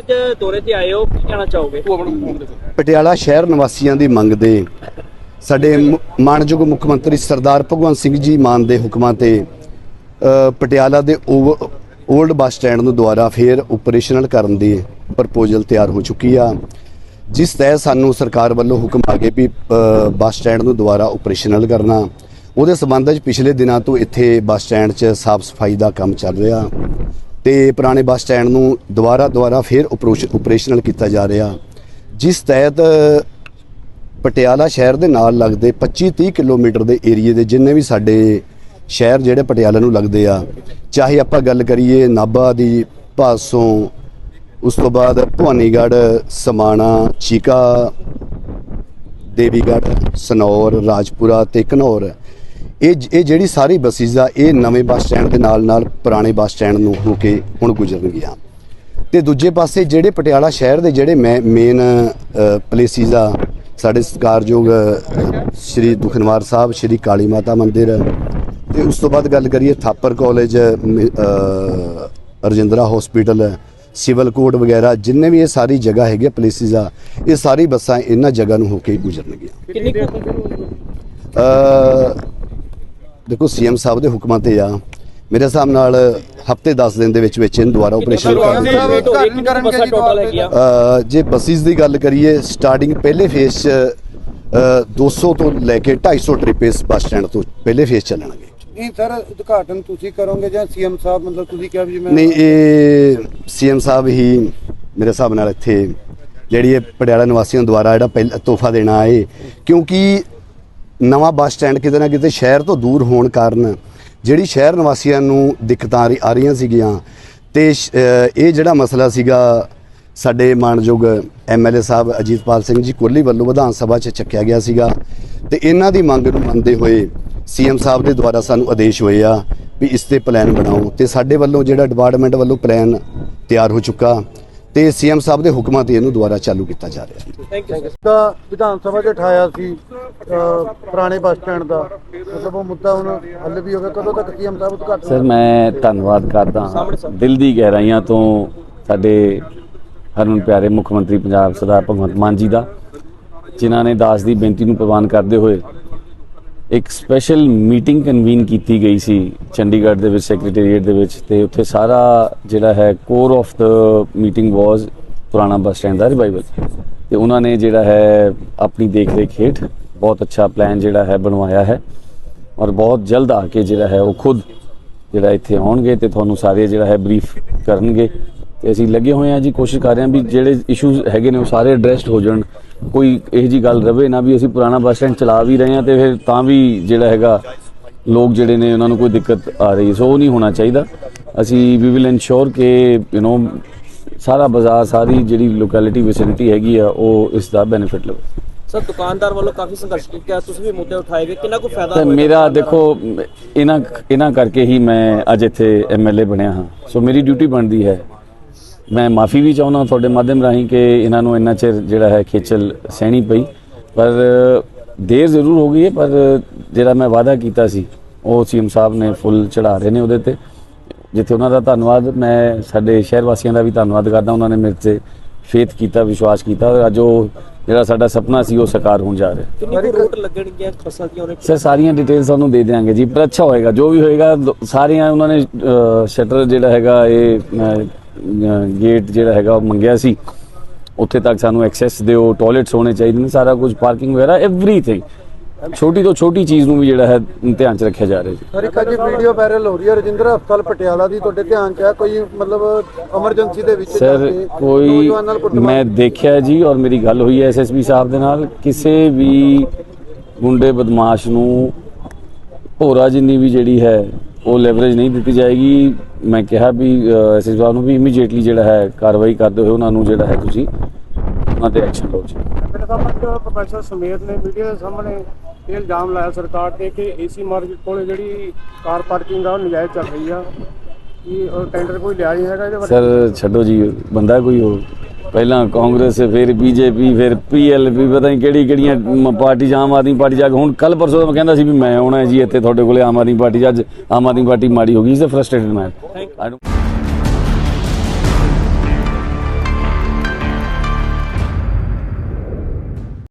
ਅੱਜ ਦੌਰੇ ਤੇ ਆਏ ਹੋ ਕੀ ਕਹਿਣਾ ਚਾਹੋਗੇ? ਪਟਿਆਲਾ ਸ਼ਹਿਰ ਨਿਵਾਸੀਆਂ ਦੀ ਮੰਗ ਦੇ ਸਾਡੇ ਮੁ- ਮਾਣਯੋਗ ਮੁੱਖ ਮੰਤਰੀ ਸਰਦਾਰ ਭਗਵੰਤ ਸਿੰਘ ਜੀ ਮਾਨ ਦੇ ਹੁਕਮਾਂ ਤੇ ਪਟਿਆਲਾ ਦੇ ਓਵ- 올ਡ ਬੱਸ ਸਟੈਂਡ ਨੂੰ ਦੁਬਾਰਾ ਫੇਰ ਆਪਰੇਸ਼ਨਲ ਕਰਨ ਦੀ ਪ੍ਰਪੋਜ਼ਲ ਤਿਆਰ ਹੋ ਚੁੱਕੀ ਆ। ਜਿਸ ਤਹਿਤ ਸਾਨੂੰ ਸਰਕਾਰ ਵੱਲੋਂ ਹੁਕਮ ਆ ਗਏ ਵੀ ਬੱਸ ਸਟੈਂਡ ਨੂੰ ਦੁਬਾਰਾ ਆਪਰੇਸ਼ਨਲ ਕਰਨਾ। ਉਹਦੇ ਸੰਬੰਧ ਵਿੱਚ ਪਿਛਲੇ ਦਿਨਾਂ ਤੋਂ ਇੱਥੇ ਬੱਸ ਸਟੈਂਡ 'ਚ ਸਾਫ਼ ਸਫ਼ਾਈ ਦਾ ਕੰਮ ਚੱਲ ਰਿਹਾ। ਤੇ ਪੁਰਾਣੇ ਬੱਸ ਸਟੈਂਡ ਨੂੰ ਦੁਬਾਰਾ ਦੁਬਾਰਾ ਫੇਰ ਆਪਰੇਸ਼ਨਲ ਕੀਤਾ ਜਾ ਰਿਹਾ। ਜਿਸ ਤਹਿਤ ਪਟਿਆਲਾ ਸ਼ਹਿਰ ਦੇ ਨਾਲ ਲੱਗਦੇ 25-30 ਕਿਲੋਮੀਟਰ ਦੇ ਏਰੀਏ ਦੇ ਜਿੰਨੇ ਵੀ ਸਾਡੇ ਸ਼ਹਿਰ ਜਿਹੜੇ ਪਟਿਆਲਾ ਨੂੰ ਲੱਗਦੇ ਆ, ਚਾਹੇ ਆਪਾਂ ਗੱਲ ਕਰੀਏ ਨਾਭਾ ਦੀ ਭਾਸੋਂ ਉਸ ਤੋਂ ਬਾਅਦ ਭਵਾਨੀਗੜ੍ਹ, ਸਮਾਣਾ, ਚੀਕਾ, ਦੇਵੀਗੜ੍ਹ, ਸਨੌਰ, ਰਾਜਪੁਰਾ ਤੇ ਘਨੌਰ। ਇਹ ਇਹ ਜਿਹੜੀ ਸਾਰੀ ਬੱਸਿਸ ਆ ਇਹ ਨਵੇਂ ਬੱਸ ਸਟੈਂਡ ਦੇ ਨਾਲ ਨਾਲ ਪੁਰਾਣੇ ਬੱਸ ਸਟੈਂਡ ਨੂੰ ਹੋ ਕੇ ਹੁਣ ਗੁਜ਼ਰਨਗੀਆਂ। ਤੇ ਦੂਜੇ ਪਾਸੇ ਜਿਹੜੇ ਪਟਿਆਲਾ ਸ਼ਹਿਰ ਦੇ ਜਿਹੜੇ ਮੇਨ ਪਲੇਸਿਸ ਆ ਸਾਡੇ ਸਤਿਕਾਰਯੋਗ ਸ਼੍ਰੀ ਦੁਖਨਵਾਰ ਸਾਹਿਬ ਸ਼੍ਰੀ ਕਾਲੀ ਮਾਤਾ ਮੰਦਿਰ ਤੇ ਉਸ ਤੋਂ ਬਾਅਦ ਗੱਲ ਕਰੀਏ Thapar college Rajindra hospital civil code ਵਗੈਰਾ ਜਿੰਨੇ ਵੀ ਇਹ ਸਾਰੀ ਜਗ੍ਹਾ ਹੈਗੀ ਪਲੇਸਿਸ ਆ ਇਹ ਸਾਰੀ ਬੱਸਾਂ ਇਹਨਾਂ ਜਗ੍ਹਾ ਨੂੰ ਹੋ ਕੇ ਗੁਜ਼ਰਨਗੀਆਂ। ਕਿੰਨੀ ਅ ਦੇਖੋ ਸੀਐਮ ਸਾਹਿਬ ਦੇ ਹੁਕਮਾਂ ਤੇ ਆ। ਮੇਰੇ ਹਿਸਾਬ ਨਾਲ ਹਫ਼ਤੇ 10 ਦਿਨ ਦੇ ਵਿੱਚ ਵਿੱਚ ਇਹਨੂੰ ਦੁਬਾਰਾ ਆਪਰੇਸ਼ਨ ਕਰ ਦਿੱਤਾ ਜੇ ਬੱਸਿਸ ਦੀ ਗੱਲ ਕਰੀਏ ਸਟਾਰਟਿੰਗ ਪਹਿਲੇ ਫੇਸ 'ਚ ਅ, 200 ਤੋਂ ਲੈ ਕੇ 250 ਟ੍ਰਿਪ ਇਸ ਬੱਸ ਸਟੈਂਡ ਤੋਂ ਪਹਿਲੇ ਫੇਸ ਚੱਲਣਗੇ। ਨਹੀਂ ਸਰ ਉਦਘਾਟਨ ਤੁਸੀਂ ਕਰੋਗੇ ਜਾਂ ਸੀਐਮ ਸਾਹਿਬ ਮਤਲਬ ਤੁਸੀਂ ਕਿਹਾ ਵੀ ਮੈਂ ਨਹੀਂ ਇਹ ਸੀਐਮ ਸਾਹਿਬ ਹੀ ਮੇਰੇ ਹਿਸਾਬ ਨਾਲ ਇੱਥੇ ਜਿਹੜੀ ਇਹ ਪਟਿਆਲਾ ਨਿਵਾਸੀਆਂ ਦੁਆਰਾ ਜਿਹੜਾ ਪਹਿਲਾ ਤੋਹਫਾ ਦੇਣਾ ਹੈ ਕਿਉਂਕਿ ਨਵਾਂ ਬੱਸ ਸਟੈਂਡ ਕਿਤੇ ਨਾ ਕਿਤੇ ਸ਼ਹਿਰ ਤੋਂ ਦੂਰ ਹੋਣ ਕਾਰਨ ਜਿਹੜੀ ਸ਼ਹਿਰ ਨਿਵਾਸੀਆਂ ਨੂੰ ਦਿੱਕਤਾਂ ਆ ਰਹੀ- ਆ ਰਹੀਆਂ ਸੀਗੀਆਂ ਤੇ ਸ਼- ਇਹ ਜਿਹੜਾ ਮਸਲਾ ਸੀਗਾ, ਸਾਡੇ ਮਾਨਯੋਗ ਐਮਐਲਏ ਸਾਹਿਬ ਅਜੀਤਪਾਲ ਸਿੰਘ ਜੀ ਕੋਹਲੀ ਵੱਲੋਂ ਵਿਧਾਨ ਸਭਾ 'ਚ ਚੱਕਿਆ ਗਿਆ ਸੀਗਾ ਤੇ ਇਹਨਾਂ ਦੀ ਮੰਗ ਨੂੰ ਮੰਨਦੇ ਹੋਏ ਸੀਐਮ ਸਾਹਿਬ ਦੇ ਦੁਆਰਾ ਸਾਨੂੰ ਆਦੇਸ਼ ਹੋਏ ਆ ਵੀ ਇਸ ਤੇ ਪਲਾਨ ਬਣਾਓ ਤੇ ਸਾਡੇ ਵੱਲੋਂ ਜਿਹੜਾ ਡਿਪਾਰਟਮੈਂਟ ਵੱਲੋਂ ਪਲਾਨ ਤਿਆਰ ਹੋ ਚੁੱਕਾ ਤੇ ਸੀਐਮ ਸਾਹਿਬ ਦੇ ਹੁਕਮਾਂ ਤੇ ਇਹਨੂੰ ਦੁਬਾਰਾ ਚਾਲੂ ਕੀਤਾ ਜਾ ਰਿਹਾ ਹੈ। ਥੈਂਕ ਯੂ ਦਾ ਵਿਧਾਨ ਸਭਾ 'ਚ ਉਠਾਇਆ ਸੀ ਪੁਰਾਣੇ ਬੱਸ ਸਟੈਂਡ ਦਾ। ਮਤਲਬ ਉਹ ਮੁੱਦਾ ਹੁਣ ਹੱਲ ਵੀ ਹੋ ਗਿਆ। ਕਦੋਂ ਤੱਕ ਸੀਐਮ ਸਾਹਿਬ ਉਦਘਾਟਨ ਸਰ ਮੈਂ ਧੰਨਵਾਦ ਕਰਦਾ ਹਾਂ। ਦਿਲ ਦੀ ਗਹਿਰਾਈਆਂ ਤੋਂ ਸਾਡੇ ਹਰਮਨ ਪਿਆਰੇ ਮੁੱਖ ਮੰਤਰੀ ਪੰਜਾਬ ਸਰਦਾਰ ਭਗਵੰਤ ਮਾਨ ਜੀ ਦਾ ਜਿਨ੍ਹਾਂ ਨੇ ਦਾਸ ਦੀ ਬੇਨਤੀ ਨੂੰ ਪ੍ਰਵਾਨ ਕਰਦੇ ਹੋਏ ਇੱਕ ਸਪੈਸ਼ਲ ਮੀਟਿੰਗ ਕਨਵੀਨ ਕੀਤੀ ਗਈ ਸੀ ਚੰਡੀਗੜ੍ਹ ਦੇ ਵਿੱਚ ਸੈਕਟਰੀਏਟ ਦੇ ਵਿੱਚ ਤੇ ਉੱਥੇ ਸਾਰਾ ਜਿਹੜਾ ਹੈ core of the meeting was ਪੁਰਾਣਾ ਬੱਸ ਸਟੈਂਡ ਦਾ ਰਿਵਾਈਵਲ ਤੇ ਉਹਨਾਂ ਨੇ ਜਿਹੜਾ ਹੈ ਆਪਣੀ ਦੇਖ ਰੇਖ ਹੇਠ ਬਹੁਤ ਅੱਛਾ ਪਲਾਨ ਜਿਹੜਾ ਹੈ ਬਣਵਾਇਆ ਹੈ ਔਰ ਬਹੁਤ ਜਲਦ ਆ ਕੇ ਜਿਹੜਾ ਹੈ ਉਹ ਖੁਦ ਜਿਹੜਾ ਇੱਥੇ ਆਉਣਗੇ ਤੇ ਤੁਹਾਨੂੰ ਸਾਰੇ ਜਿਹੜਾ ਹੈ ਬਰੀਫ ਕਰਨਗੇ। ਤੇ ਅਸੀਂ ਲੱਗੇ ਹੋਏ ਹਾਂ ਜੀ, ਕੋਸ਼ਿਸ਼ ਕਰ ਰਹੇ ਹਾਂ ਵੀ ਜਿਹੜੇ ਇਸ਼ੂਜ਼ ਹੈਗੇ ਨੇ ਉਹ ਸਾਰੇ ਐਡਰੈਸਡ ਹੋ ਜਾਣ। ਕੋਈ ਇਹੋ ਜੀ ਗੱਲ ਰਵੇ ਨਾ ਵੀ ਅਸੀਂ ਪੁਰਾਣਾ ਬੱਸ ਸਟੈਂਡ ਚਲਾ ਵੀ ਰਹੇ ਹਾਂ ਤੇ ਫਿਰ ਤਾਂ ਵੀ ਜਿਹੜਾ ਹੈਗਾ ਲੋਕ ਜਿਹੜੇ ਨੇ ਉਹਨਾਂ ਨੂੰ ਕੋਈ ਦਿੱਕਤ ਆ ਰਹੀ ਸੋ ਉਹ ਨਹੀਂ ਹੋਣਾ ਚਾਹੀਦਾ। ਅਸੀਂ ਵੀ ਵਿਲ ਇਨਸ਼ੋਰ ਕਿ ਯੂ نو ਸਾਰਾ ਬਾਜ਼ਾਰ ਸਾਰੀ ਜਿਹੜੀ ਲੋਕੈਲਿਟੀ ਵਿਸਿਨਿਟੀ ਹੈਗੀ ਆ ਉਹ ਇਸ ਦਾ ਬੈਨੀਫਿਟ ਲਵੇ। ਸਰ ਦੁਕਾਨਦਾਰ ਵੱਲੋਂ ਕਾਫੀ ਸੰਘਰਸ਼ ਕੀਤਾ। ਤੁਸੀਂ ਵੀ ਮੁੱਦੇ ਉਠਾਏਗੇ ਕਿੰਨਾ ਕੁ ਫਾਇਦਾ ਹੋਏਗਾ ਮੇਰਾ ਦੇਖੋ ਇਹਨਾਂ ਇਹਨਾਂ ਕਰਕੇ ਹੀ ਮੈਂ ਅੱਜ ਇੱਥੇ ਐਮਐਲਏ ਬਣਿਆ ਹਾਂ। ਸੋ ਮੇਰੀ ਡਿਊਟੀ ਬਣਦੀ ਹੈ। ਮੈਂ ਮਾਫੀ ਵੀ ਚਾਹੁੰਦਾ ਤੁਹਾਡੇ ਮਾਧਿਅਮ ਰਾਹੀਂ ਕਿ ਇਹਨਾਂ ਨੂੰ ਇੰਨਾ ਚਿਰ ਜਿਹੜਾ ਹੈ ਖੇਚਲ ਸਹਿਣੀ ਪਈ। ਪਰ ਦੇਰ ਜ਼ਰੂਰ ਹੋ ਗਈ ਹੈ ਪਰ ਜਿਹੜਾ ਮੈਂ ਵਾਅਦਾ ਕੀਤਾ ਸੀ ਉਹ ਸੀਐਮ ਸਾਹਿਬ ਨੇ ਫੁੱਲ ਚੜਾ ਰਹੇ ਨੇ ਉਹਦੇ ਤੇ। ਜਿੱਥੇ ਉਹਨਾਂ ਦਾ ਧੰਨਵਾਦ ਮੈਂ ਸਾਡੇ ਸ਼ਹਿਰ ਵਾਸੀਆਂ ਦਾ ਵੀ ਧੰਨਵਾਦ ਕਰਦਾ ਉਹਨਾਂ ਨੇ ਮੇਰੇ ਤੇ ਫੇਥ ਕੀਤਾ ਵਿਸ਼ਵਾਸ ਕੀਤਾ ਅੱਜ ਉਹ ਜਿਹੜਾ ਸਾਡਾ ਸੁਪਨਾ ਸੀ ਉਹ ਸਾਕਾਰ ਹੋਣ ਜਾ ਰਿਹਾ। ਕਿੰਨੀ ਕੁ ਰੂਟ ਲੱਗਣਗੀਆਂ ਬੱਸਾਂ ਦੀਆਂ ਉਹਨੇ ਸਰ ਸਾਰੀਆਂ ਡਿਟੇਲਸ ਤੁਹਾਨੂੰ ਦੇ ਦਿਆਂਗੇ ਜੀ ਪਰ ਅੱਛਾ ਹੋਏਗਾ ਜੋ ਵੀ ਹੋਏਗਾ ਸਾਰੀਆਂ ਉਹਨਾਂ ਨੇ ਸ਼ਟਰ ਜਿਹੜਾ ਹੈਗਾ ਇਹ ਗੇਟ ਜਿਹੜਾ ਹੈਗਾ ਉਹ ਮੰਗਿਆ ਸੀ। ਉੱਥੇ ਤੱਕ ਸਾਨੂੰ ਐਕਸੈਸ ਦਿਓ ਟਾਇਲਟਸ ਹੋਣੇ ਚਾਹੀਦੇ ਨੇ ਸਾਰਾ ਕੁਝ ਪਾਰਕਿੰਗ ਵਗੈਰਾ ਐਵਰੀਥਿੰਗ ਛੋਟੀ ਤੋਂ ਛੋਟੀ ਚੀਜ਼ ਨੂੰ ਵੀ ਜਿਹੜਾ ਹੈ ਧਿਆਨ ਚ ਰੱਖਿਆ ਜਾ ਰਿਹਾ ਜੀ। ਸਰ ਇੱਕ ਅੱਜ ਵੀਡੀਓ ਵਾਇਰਲ ਹੋ ਰਹੀ ਹੈ ਰਜਿੰਦਰਾ ਹਸਪਤਾਲ ਪਟਿਆਲਾ ਦੀ ਤੁਹਾਡੇ ਧਿਆਨ 'ਚ ਹੈ? ਕੋਈ ਮਤਲਬ ਐਮਰਜੈਂਸੀ ਦੇ ਵਿੱਚ ਸਰ ਕੋਈ ਮੈਂ ਦੇਖਿਆ ਜੀ ਔਰ ਮੇਰੀ ਗੱਲ ਹੋਈ ਹੈ ਐਸਐਸਪੀ ਸਾਹਿਬ ਦੇ ਨਾਲ ਕਿਸੇ ਵੀ ਗੁੰਡੇ ਬਦਮਾਸ਼ ਨੂੰ ਭੋਰਾ ਜਿੰਨੀ ਵੀ ਜਿਹੜੀ ਹੈ ਉਹ ਲੈਵਰੇਜ ਨਹੀਂ ਦਿੱਤੀ ਜਾਏਗੀ। ਮੈਂ ਕਿਹਾ ਵੀ ਐਸਐਸਪੀ ਸਾਹਿਬ ਨੂੰ ਵੀ ਇਮੀਡੀਏਟਲੀ ਜਿਹੜਾ ਹੈ ਕਾਰਵਾਈ ਕਰਦੇ ਹੋਏ ਉਹਨਾਂ ਨੂੰ ਜਿਹੜਾ ਹੈ ਤੁਸੀਂ ਉਹਨਾਂ ਤੇ ਐਕਸ਼ਨ ਲਓ ਜੀ। ਪ੍ਰੋਫੈਸਰ ਸਮੇਤ ਨੇ ਮੀਡੀਆ ਦੇ ਸਾਹਮਣੇ ਇਹ ਇਲਜ਼ਾਮ ਲਾਇਆ ਸਰਕਾਰ ਤੇ ਕਿ ਏਸੀ ਮਾਰਕੀਟ ਕੋਲੇ ਜਿਹੜੀ ਕਾਰ ਪਾਰਕਿੰਗ ਆ ਉਹ ਨਜਾਇਜ਼ ਚੱਲ ਰਹੀ ਆ। ਕੀ ਟੈਂਡਰ ਕੋਈ ਲਿਆ ਨਹੀਂ ਹੈਗਾ ਇਹਦੇ ਬਾਰੇ? ਸਰ ਛੱਡੋ ਜੀ ਬੰਦਾ ਕੋਈ ਹੋ ਪਹਿਲਾਂ ਕਾਂਗਰਸ ਫਿਰ ਬੀਜੇਪੀ ਫਿਰ ਪੀਐਲਪੀ ਪਤਾ ਨਹੀਂ ਕਿਹੜੀ ਕਿਹੜੀਆਂ ਮ- ਪਾਰਟੀ ਆਮ ਆਦਮੀ ਪਾਰਟੀ ਜਾ ਕੇ। ਹੁਣ ਕੱਲ ਪਰਸੋਂ ਮੈਂ ਕਹਿੰਦਾ ਸੀ ਵੀ ਮੈਂ ਆਉਣਾ ਜੀ ਇੱਥੇ ਤੁਹਾਡੇ ਕੋਲੇ ਆਮ ਆਦਮੀ ਪਾਰਟੀ ਅੱਜ ਆਮ ਆਦਮੀ ਪਾਰਟੀ ਮਾੜੀ ਹੋ ਗਈ ਇਸ ਫਰਸਟ੍ਰੇਟਡ ਮੈਨ ਆਈ